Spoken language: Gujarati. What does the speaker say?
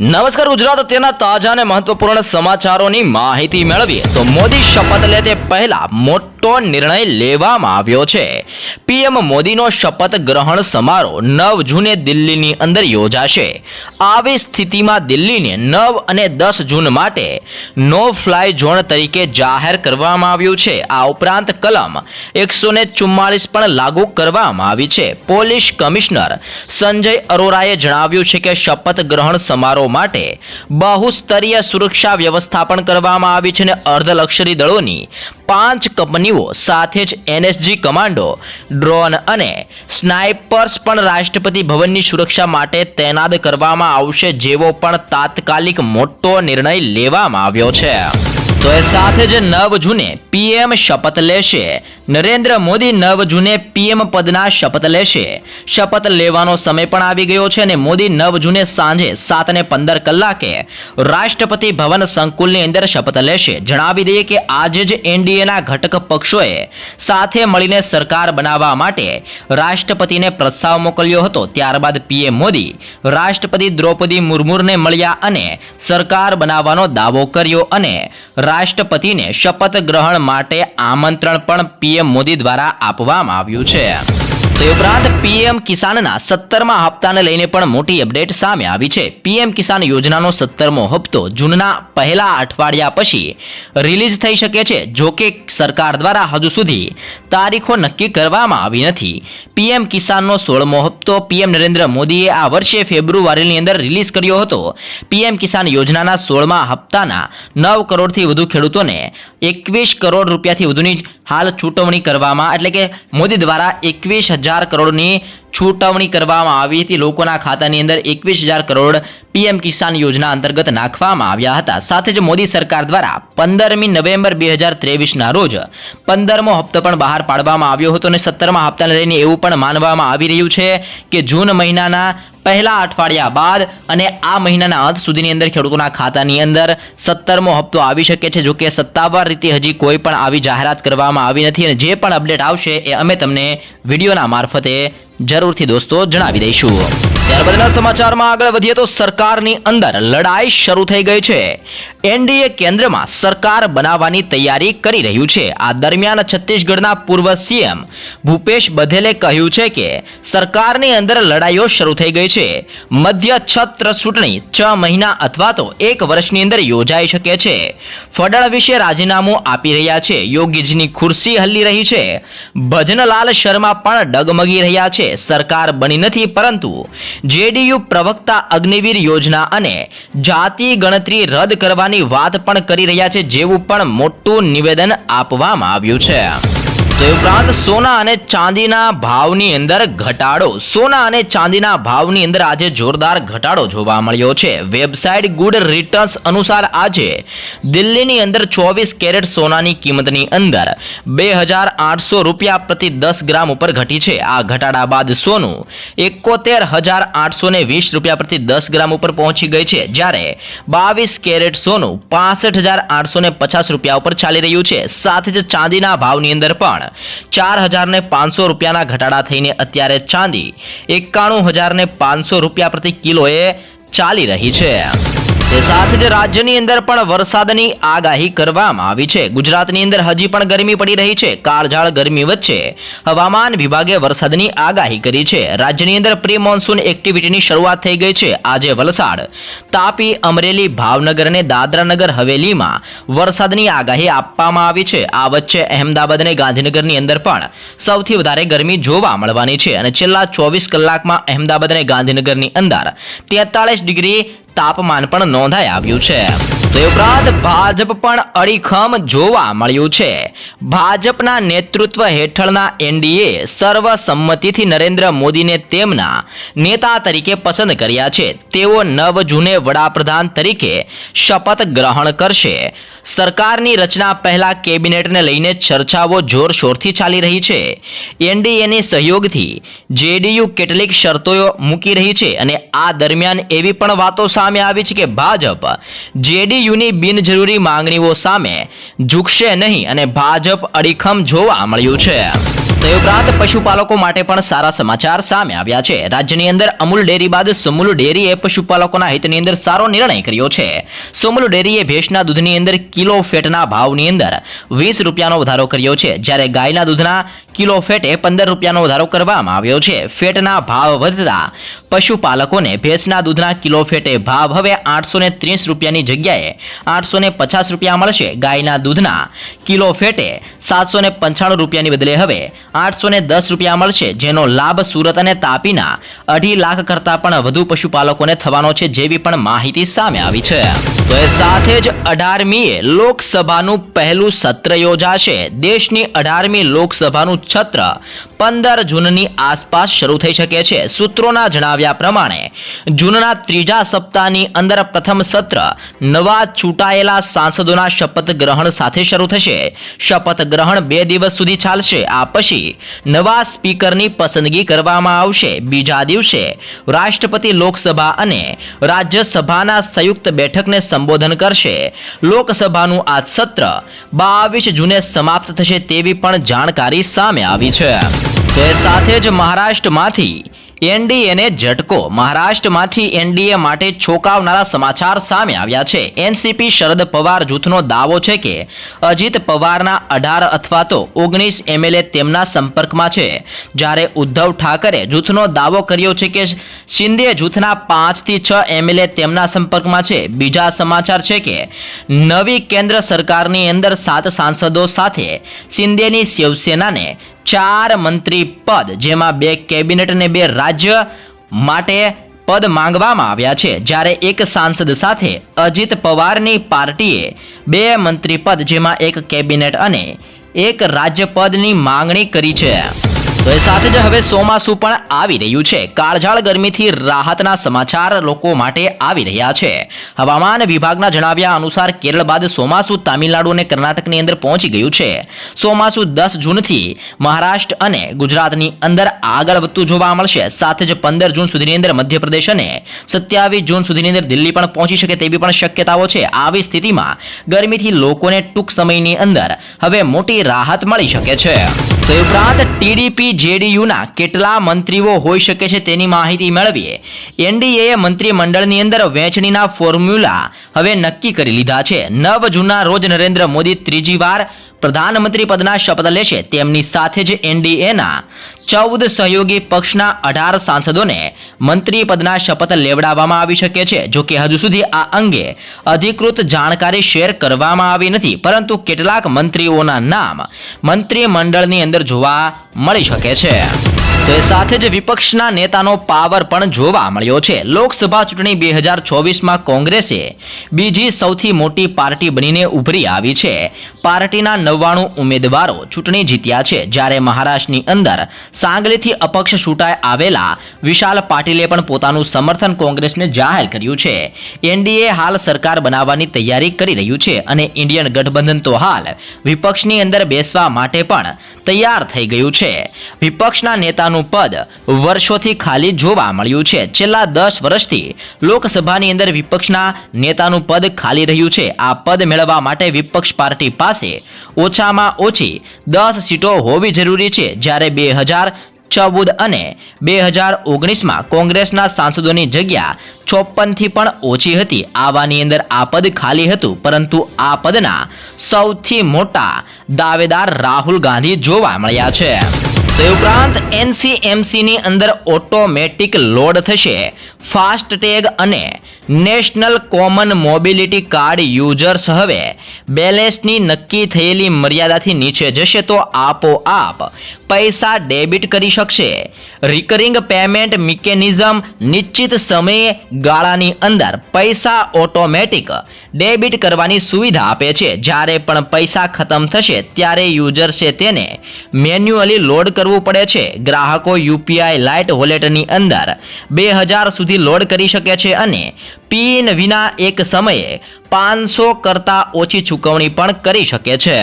નમસ્કાર ગુજરાત, અત્યારના તાજા અને મહત્વપૂર્ણ સમાચારોની માહિતી મેળવીએ. તો મોદી શપથ લે તે પહેલા મોટો નિર્ણય લેવામાં આવ્યો છે. પીએમ મોદીનો શપથ ગ્રહણ સમારોહ નવ જૂને દિલ્હીની અંદર યોજાશે. આવી સ્થિતિમાં દિલ્હીને નવ અને દસ જૂન માટે નો ફ્લાય ઝોન તરીકે જાહેર કરવામાં આવ્યું છે. આ ઉપરાંત કલમ એકસો ને ચુમ્માલીસ પણ લાગુ કરવામાં આવી છે. પોલીસ કમિશનર સંજય અરોરાએ જણાવ્યું છે કે શપથ ગ્રહણ સમારોહ માટે બહુસ્તરીય સુરક્ષા વ્યવસ્થાપન કરવામાં આવી છે અને અર્ધલક્ષરી દળોની પાંચ કંપનીઓ સાથે જ એનએસજી કમાન્ડો, ડ્રોન અને સ્નાઇપર્સ પણ રાષ્ટ્રપતિ ભવનની સુરક્ષા માટે તૈનાત કરવામાં આવશે જેવો પણ તાત્કાલિક મોટો નિર્ણય લેવામાં આવ્યો છે. તો એ સાથે જ નવ જૂને પીએમ શપથ લેશે નરેન્દ્ર મોદી નવ જૂને પીએમ પદના શપથ લેશે. શપથ લેવાનો સમય પણ આવી ગયો છે અને મોદી નવ જૂને સાંજે સાત ને પંદર કલાકે રાષ્ટ્રપતિ ભવન સંકુલની અંદર શપથ લેશે. જણાવી દઈએ કે આજે જ એનડીએના ઘટક પક્ષોએ સાથે મળીને સરકાર બનાવવા માટે રાષ્ટ્રપતિને પ્રસ્તાવ મોકલ્યો હતો. ત્યારબાદ પીએમ મોદી રાષ્ટ્રપતિ દ્રૌપદી મુર્મુને મળ્યા અને સરકાર બનાવવાનો દાવો કર્યો અને રાષ્ટ્રપતિને શપથ ગ્રહણ માટે આમંત્રણ પણ પીએમ મોદી દ્વારા આપવામાં આવ્યું છે. તે ઉપરાંત પીએમ કિસાનના સત્તરમા હપ્તાને લઈને પણ મોટી અપડેટ સામે આવી છે. પીએમ કિસાન યોજનાનો સત્તરમો હપ્તો જૂનના પહેલા અઠવાડિયા પછી રિલીઝ થઈ શકે છે, જો કે સરકાર દ્વારા હજુ સુધી તારીખો નક્કી કરવામાં આવી નથી. પીએમ કિસાનનો સોળમો હપ્તો પીએમ નરેન્દ્ર મોદીએ આ વર્ષે ફેબ્રુઆરીની અંદર રિલીઝ કર્યો હતો. પીએમ કિસાન યોજનાના સોળમા હપ્તાના નવ કરોડથી વધુ ખેડૂતોને એકવીસ કરોડ રૂપિયાથી વધુની હાલ છૂટવણી કરવામાં, એટલે કે મોદી દ્વારા એકવીસ હજાર કરોડની છૂટવણી કરવામાં આવી હતી. લોકોના ખાતાની અંદર એકવીસ હજાર કરોડ પીએમ કિસાન યોજના અંતર્ગત નાખવામાં આવ્યા હતા. સાથે જ મોદી સરકાર દ્વારા પંદરમી નવેમ્બર બે હજાર ત્રેવીસના રોજ પંદરમો હપ્તો પણ બહાર પાડવામાં આવ્યો હતો અને સત્તરમા હપ્તાને લઈને એવું પણ માનવામાં આવી રહ્યું છે કે જૂન મહિનાના પહેલા અઠવાડિયા બાદ અને આ મહિનાના અંત સુધીની અંદર ખેડૂતોના ખાતાની અંદર સત્તરમો હપ્તો આવી શકે છે. જોકે સત્તાવાર રીતે હજી કોઈ પણ આવી જાહેરાત કરવામાં આવી નથી અને જે પણ અપડેટ આવશે એ અમે તમને વિડીયોના મારફતે જરૂરથી દોસ્તો જણાવી દઈશું. ત્યારબાદના સમાચારમાં આગળ વધીએ તો સરકારની અંદર લડાઈ શરૂ થઈ ગઈ છે. એનડીએ કેન્દ્રમાં સરકાર બનાવવાની તૈયારી કરી રહ્યું છે. આ દરમિયાન છત્તીસગઢના પૂર્વ સીએમ ભૂપેશ બધેલે કહ્યું છે કે સરકારની અંદર લડાઈઓ શરૂ થઈ ગઈ છે. મધ્ય છત્ર ચૂંટણી છ મહિના અથવા તો એક વર્ષની અંદર યોજાઈ શકે છે. ફડણવીસે રાજીનામું આપી રહ્યા છે. યોગીજીની ખુરશી હલ્લી રહી છે. ભજનલાલ શર્મા પણ ડગમગી રહ્યા છે. સરકાર બની નથી પરંતુ જેડીયુ પ્રવક્તા અગ્નિવીર યોજના અને જાતિ ગણતરી રદ કરવાની વાત પણ કરી રહ્યા છે, જેવું પણ મોટું નિવેદન આપવામાં આવ્યું છે. તે ઉપરાંત સોના અને ચાંદીના ભાવની અંદર ઘટાડો. સોના અને ચાંદીના ભાવની અંદર આજે જોરદાર ઘટાડો જોવા મળ્યો છે. વેબસાઇટ ગુડ રિટર્ન્સ અનુસાર આજે દિલ્હીની અંદર ચોવીસ કેરેટ સોનાની કિંમતની અંદર બે હજાર આઠસો રૂપિયા પ્રતિ દસ ગ્રામ ઉપર ઘટી છે. આ ઘટાડા બાદ સોનું એકોતેર હજાર આઠસો ને વીસ રૂપિયા પ્રતિ દસ ગ્રામ ઉપર પહોંચી ગઈ છે. જ્યારે બાવીસ કેરેટ સોનું પાસઠ હજાર આઠસો ને પચાસ રૂપિયા ઉપર ચાલી રહ્યું છે. સાથે જ ચાંદીના ભાવની અંદર પણ ચાર હજાર ને પાંચસો રૂપિયાના ઘટાડા થઈને અત્યારે ચાંદી એકાણું હજાર ને પાંચસો રૂપિયા પ્રતિ કિલોએ ચાલી રહી છે. તે સાથે જ રાજ્યની અંદર પણ વરસાદની આગાહી કરવામાં આવી છે. ગુજરાતની અંદર હજી પણ ગરમી પડી રહી છે. કાળઝાળ ગરમી વચ્ચે હવામાન વિભાગે વરસાદની આગાહી કરી છે. રાજ્યની અંદર પ્રી મોન્સૂન એક્ટિવિટીની શરૂઆત થઈ ગઈ છે. આજે વલસાડ, તાપી, અમરેલી, ભાવનગર અને દાદરાનગર હવેલીમાં વરસાદની આગાહી આપવામાં આવી છે. આ વચ્ચે અહેમદાબાદ અને ગાંધીનગરની અંદર પણ સૌથી વધારે ગરમી જોવા મળવાની છે અને છેલ્લા ચોવીસ કલાકમાં અહેમદાબાદ અને ગાંધીનગરની અંદર તેતાળીસ ડિગ્રી તાપમાન પણ નોંધાઈ આવ્યું છે. તે ઉપરાંત ભાજપ પણ અડીખમ જોવા મળ્યું છે. ભાજપના નેતૃત્વ હેઠળના એનડીએ સર્વસંમતિથી નરેન્દ્ર મોદીને તેમના નેતા તરીકે પસંદ કર્યા છે. તેઓ નવ જૂને વડાપ્રધાન તરીકે શપથ ગ્રહણ કરશે. સરકારની રચના પહેલા કેબિનેટને લઈને ચર્ચાઓ જોરશોરથી ચાલી રહી છે. એનડીએની સહયોગથી જેડીયુ કેટલીક શરતો મૂકી રહી છે અને આ દરમિયાન એવી પણ વાતો સામે આવી છે કે ભાજપ જેડીયુની બિનજરૂરી માંગણીઓ સામે ઝૂકશે નહીં અને ભાજપ અડીખમ જોવા મળ્યું છે. તે ઉપરાંત પશુપાલકો માટે પણ સારા સમાચાર સામે આવ્યા છે. રાજ્યની અંદર અમૂલ ડેરી બાદ સુમુલ ડેરીએ પશુપાલકોના હિતની અંદર સારો નિર્ણય કર્યો છે. સુમુલ ડેરીએ ભેંસના દૂધની અંદર કિલો ફેટના ભાવની અંદર વીસ રૂપિયાનો વધારો કર્યો છે. જ્યારે ગાયના દૂધના કિલો ફેટે પંદર રૂપિયાનો વધારો કરવામાં આવ્યો છે. ફેટના ભાવ વધતા પશુપાલકોને ભેંસના દૂધના કિલો ફેટે ભાવ હવે આઠસો ત્રીસ રૂપિયાની જગ્યાએ આઠસો પચાસ રૂપિયા મળશે. ગાયના દૂધના કિલો ફેટે સાતસો પંચાણું રૂપિયાની બદલે હવે આઠસો દસ રૂપિયા મળશે. જેનો લાભ સુરત અને તાપીના અઢી લાખ કરતાં પણ વધુ પશુપાલકોને થવાનો છે જેવી પણ માહિતી સામે આવી છે. એ સાથે જ અઢારમીએ લોકસભાનું પહેલું સત્ર યોજાશે. દેશની અઢારમી લોકસભાનું છત્ર પંદર જૂનની આસપાસ શરૂ થઈ શકે છે. સૂત્રોના જણાવ્યા પ્રમાણે, જૂનના ત્રીજા સપ્તાહની અંદર પ્રથમ સત્ર નવા ચૂંટાયેલા સાંસદોના શપથ ગ્રહણ સાથે શરૂ થશે. શપથ ગ્રહણ બે દિવસ સુધી ચાલશે. આ પછી નવા સ્પીકરની પસંદગી કરવામાં આવશે. બીજા દિવસે રાષ્ટ્રપતિ લોકસભા અને રાજ્યસભાના સંયુક્ત બેઠકને સંબોધન કરશે. લોકસભાનું આ સત્ર બાવીસ જૂને સમાપ્ત થશે તેવી પણ જાણકારી સામે આવી છે. તે સાથે જ મહારાષ્ટ્રમાંથી એનડીએને ઝટકો. મહારાષ્ટ્રમાંથી એનડીએ માટે છોકાવનારા સમાચાર સામે આવ્યા છે. એનસીપી શરદ પવાર જૂથનો દાવો છે કે અજીત પવારના અઢાર અથવા તો ઓગણીસ એમએલએ તેમના સંપર્કમાં છે. જ્યારે ઉદ્ધવ ઠાકરે જૂથનો દાવો કર્યો છે કે શિંદે જૂથના પાંચથી છ એમએલએ તેમના સંપર્કમાં છે. બીજા સમાચાર છે કે નવી કેન્દ્ર સરકારની અંદર સાત સાંસદો સાથે શિંદેની શિવસેનાને ચાર મંત્રી પદ, જેમાં બે કેબિનેટ અને બે રાજ્ય માટે પદ માંગવામાં આવ્યા છે. જ્યારે એક સાંસદ સાથે અજીત પવારની પાર્ટીએ બે મંત્રી પદ, જેમાં એક કેબિનેટ અને એક રાજ્યપદની માંગણી કરી છે. તો એ સાથે જ હવે ચોમાસું પણ આવી રહ્યું છે. કાળઝાળ ગરમીથી રાહતના સમાચાર લોકો માટે આવી રહ્યા છે. હવામાન વિભાગના જણાવ્યા અનુસાર કેરળ બાદ ચોમાસું તામિલનાડુ અને કર્ણાટકની અંદર પહોંચી ગયું છે. ચોમાસું દસ જૂનથી મહારાષ્ટ્ર અને ગુજરાતની અંદર આગળ વધતું જોવા મળશે. સાથે જ પંદર જૂન સુધીની અંદર મધ્યપ્રદેશ અને સત્યાવીસ જૂન સુધીની અંદર દિલ્હી પણ પહોંચી શકે તેવી પણ શક્યતાઓ છે. આવી સ્થિતિમાં ગરમીથી લોકોને ટૂંક સમયની અંદર હવે મોટી રાહત મળી શકે છે. તો એ ઉપરાંત ટીડીપી જેડીયુના કેટલા મંત્રીઓ હોઈ શકે છે તેની માહિતી મેળવીએ. એનડીએ મંત્રીમંડળની અંદર વહેંચણીના ફોર્મ્યુલા હવે નક્કી કરી લીધા છે. નવ જૂનના રોજ નરેન્દ્ર મોદી ત્રીજી વાર પ્રધાનમંત્રી પદના શપથ લેશે. તેમની સાથે જ એનડીએના ચૌદ સહયોગી પક્ષના અઢાર સાંસદોને મંત્રી પદના શપથ લેવડાવવામાં આવી શકે છે. જો કે હજુ સુધી આ અંગે અધિકૃત જાણકારી શેર કરવામાં આવી નથી, પરંતુ કેટલાક મંત્રીઓના નામ મંત્રીમંડળની અંદર જોવા મળી શકે છે. તો સાથે જ વિપક્ષના નેતાનો પાવર પણ જોવા મળ્યો છે. લોકસભા ચૂંટણી બે હજાર ચોવીસમાં કોંગ્રેસે બીજી સૌથી મોટી પાર્ટી બનીને ઉભરી આવી છે. પાર્ટીના નવ્વાણું ઉમેદવારો ચૂંટણી જીત્યા છે. જ્યારે મહારાષ્ટ્રની અંદર સાંગલીથી અપક્ષ છૂટાઈ આવેલા વિશાલ પાટીલે પણ પોતાનું સમર્થન કોંગ્રેસને જાહેર કર્યું છે. એનડીએ હાલ સરકાર બનાવવાની તૈયારી કરી રહ્યું છે અને ઇન્ડિયન ગઠબંધન તો હાલ વિપક્ષની અંદર બેસવા માટે પણ તૈયાર થઈ ગયું છે. વિપક્ષના નેતાનું પદ વર્ષોથી ખાલી જોવા મળ્યું છે. છેલ્લા દસ વર્ષથી લોકસભાની અંદર વિપક્ષના નેતાનું પદ ખાલી રહ્યું છે. આ પદ મેળવવા માટે વિપક્ષ પાર્ટી પાસે ઓછામાં ઓછી દસ સીટો હોવી જરૂરી છે જ્યારે બે ચૌદ અને બે હજાર ઓગણીસમાં કોંગ્રેસના સાંસદોની જગ્યા ચોપનથી પણ ઓછી હતી. આવાની અંદર આ પદ ખાલી હતું, પરંતુ આ પદના સૌથી મોટા દાવેદાર રાહુલ ગાંધી જોવા મળ્યા છે. તે ઉપરાંત એનસીએમસીની અંદર ઓટોમેટિક લોડ થશે. ફાસ્ટ ટેગ અને national common mobility card users હવે બેલેન્સની નક્કી થયેલી મર્યાદાથી નીચે જશે તો આપોઆપ પૈસા ડેબિટ કરી શકશે. રિકરિંગ પેમેન્ટ મિકેનિઝમ નિશ્ચિત સમયે ગાળાની અંદર પૈસા ઓટોમેટિક ડેબિટ કરવાની સુવિધા આપે છે. જ્યારે પણ પૈસા ખતમ થશે, ત્યારે યુઝર્સે તેને મેન્યુઅલી લોડ કરવું પડે છે. ગ્રાહકો યુપીઆઈ લાઇટ વોલેટની અંદર બે હજાર સુધી લોડ કરી શકે છે અને પિન વિના એક સમયે પાંચસો કરતાં ઓછી ચૂકવણી પણ કરી શકે છે.